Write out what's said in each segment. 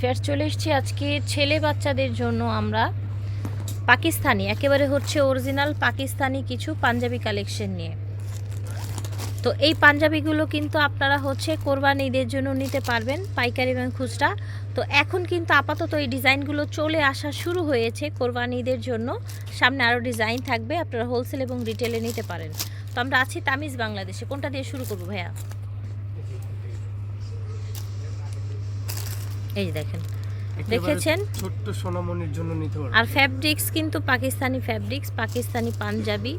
ফের চলে এসেছি আজকে ছেলে বাচ্চাদের জন্য আমরা পাকিস্তানি, একেবারে হচ্ছে অরিজিনাল পাকিস্তানি কিছু পাঞ্জাবি কালেকশন নিয়ে। তো এই পাঞ্জাবিগুলো কিন্তু আপনারা হচ্ছে কোরবানি ঈদের জন্য নিতে পারবেন, পাইকারি এবং খুচরা। তো এখন কিন্তু আপাতত এই ডিজাইনগুলো চলে আসা শুরু হয়েছে কোরবানি ঈদের জন্য। সামনে আরও ডিজাইন থাকবে, আপনারা হোলসেল এবং রিটেলে নিতে পারেন। তো আমরা আছি তামিজ বাংলাদেশে। কোনটা দিয়ে শুরু করব ভাইয়া? এই দেখেন। দেখেছেন? ছোট্ট সোনামণির জন্য নিতে পারবেন আর ফ্যাব্রিক্স কিন্তু পাকিস্তানি ফ্যাব্রিক্স পাকিস্তানি পাঞ্জাবি।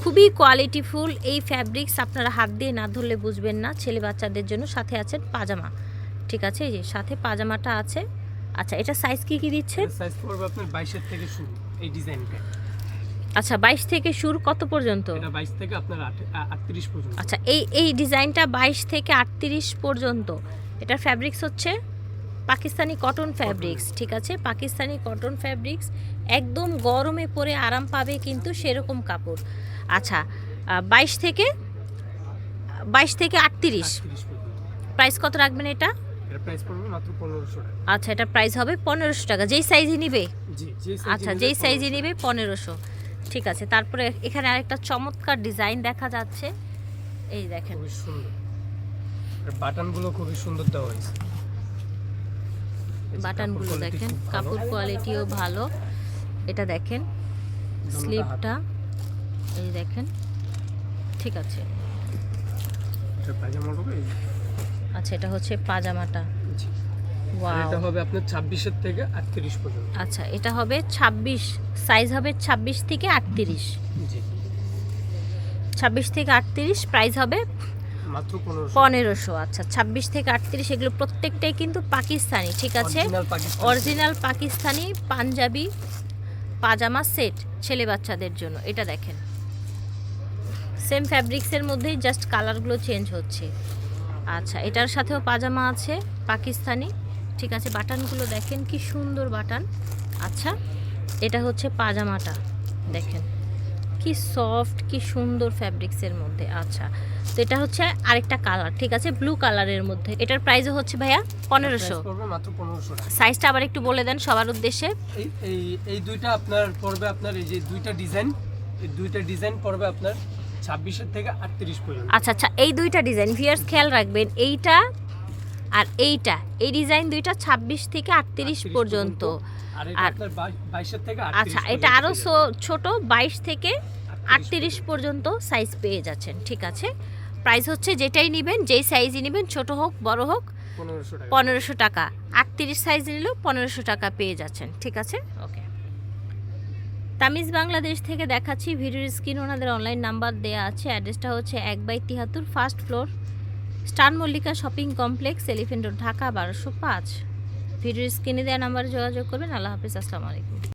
খুবই কোয়ালিটিফুল এই ফ্যাব্রিক্স আপনারা হাত দিয়ে না ধরলে বুঝবেন না। ছেলে বাচ্চাদের জন্য সাথে আছে পাজামা। ঠিক আছে এই যে সাথে পাজামাটা আছে। আচ্ছা এটা সাইজ কি কি দিচ্ছে সাইজ পড়বে আপনার বাইশের থেকে শুরু এই ডিজাইনটা আচ্ছা বাইশ থেকে শুরু কত পর্যন্ত? এটা বাইশ থেকে আপনার আটত্রিশ পর্যন্ত। আচ্ছা এই এই ডিজাইনটা বাইশ থেকে আটত্রিশ পর্যন্ত। এটার ফ্যাব্রিক্স হচ্ছে? পাকিস্তানি কটন ফ্যাব্রিক্স ঠিক আছে? পাকিস্তানি কটন ফ্যাব্রিক্স একদম গরমে পরে আরাম পাবে কিন্তু সেরকম কাপড়। আচ্ছা বাইশ থেকে বাইশ থেকে আটত্রিশ। প্রাইস কত রাখবেন এটা? আচ্ছা এটা প্রাইস হবে পনেরোশো টাকা। যেই সাইজে নিবে? আচ্ছা যেই সাইজে নিবে পনেরোশো। ঠিক আছে তারপরে এখানে আরেকটা চমৎকার ডিজাইন দেখা যাচ্ছে। এই দেখেন। সুন্দর। বাটনগুলো খুবই সুন্দর দেওয়া হয়েছে। বাটনগুলো দেখেন কাপড় কোয়ালিটিও ভালো। এটা দেখেন স্লিপটা এই দেখেন ঠিক আছে। আচ্ছা এটা হচ্ছে পাজামাটা জি। আর ওয়াও এটা হবে আপনার ছাব্বিশের থেকে আটত্রিশ পর্যন্ত। আচ্ছা এটা হবে ২৬ সাইজ হবে ২৬ থেকে আটত্রিশ। ছাব্বিশ থেকে আটত্রিশ প্রাইস হবে মাত্র পনেরোশো। আচ্ছা ছাব্বিশ থেকে আটত্রিশ এগুলো প্রত্যেকটাই কিন্তু পাকিস্তানি ঠিক আছে? অরিজিনাল পাকিস্তানি। পাঞ্জাবি পাজামা সেট ছেলে বাচ্চাদের জন্য এটা দেখেন। সেম ফ্যাব্রিক্সের মধ্যেই জাস্ট কালারগুলো চেঞ্জ হচ্ছে। আচ্ছা এটার সাথেও পাজামা আছে পাকিস্তানি ঠিক আছে? বাটনগুলো দেখেন কি সুন্দর বাটান। আচ্ছা এটা হচ্ছে পাজামাটা দেখেন। কি সফট কি সুন্দর ফ্যাব্রিক্সের মধ্যে আচ্ছা। তো এটা হচ্ছে আরেকটা কালার ঠিক আছে? ব্লু কালারের মধ্যে। এটার প্রাইসও হচ্ছে ভাইয়া পনেরোশো। সাইজটা আবার একটু বলে দেন সবার উদ্দেশ্যে। এই এই দুইটা আপনার পড়বে আপনার এই যে দুইটা ডিজাইন এই দুইটা ডিজাইন পড়বে আপনার ছাব্বিশের থেকে আটত্রিশ পর্যন্ত। আচ্ছা আচ্ছা এই দুইটা ডিজাইন ভিয়ার্স খেয়াল রাখবেন এইটা আর এইটা এই ডিজাইন দুইটা 26 থেকে আটত্রিশ পর্যন্ত। আর আচ্ছা এটা আরও ছোট বাইশ থেকে আটত্রিশ পর্যন্ত। সাইজ পেয়ে যাচ্ছেন ঠিক আছে? প্রাইস হচ্ছে যেটাই নেবেন যেই সাইজই নেবেন ছোট হোক বড় হোক পনেরোশো টাকা। আটত্রিশ সাইজ নিলেও পনেরোশো টাকা পেয়ে যাচ্ছেন ঠিক আছে? ওকে তামিজ বাংলাদেশ থেকে দেখাচ্ছি ভিডিওর স্ক্রিন ওনাদের অনলাইন নাম্বার দেওয়া আছে। অ্যাড্রেসটা হচ্ছে এক by তিহাত্তর first floor star Mallika shopping complex elephant road Dhaka বারোশো পাঁচ। ভিডিওর স্ক্রিনে দেওয়া নাম্বারে যোগাযোগ করবেন। আল্লাহ হাফিজ। আসসালামু আলাইকুম।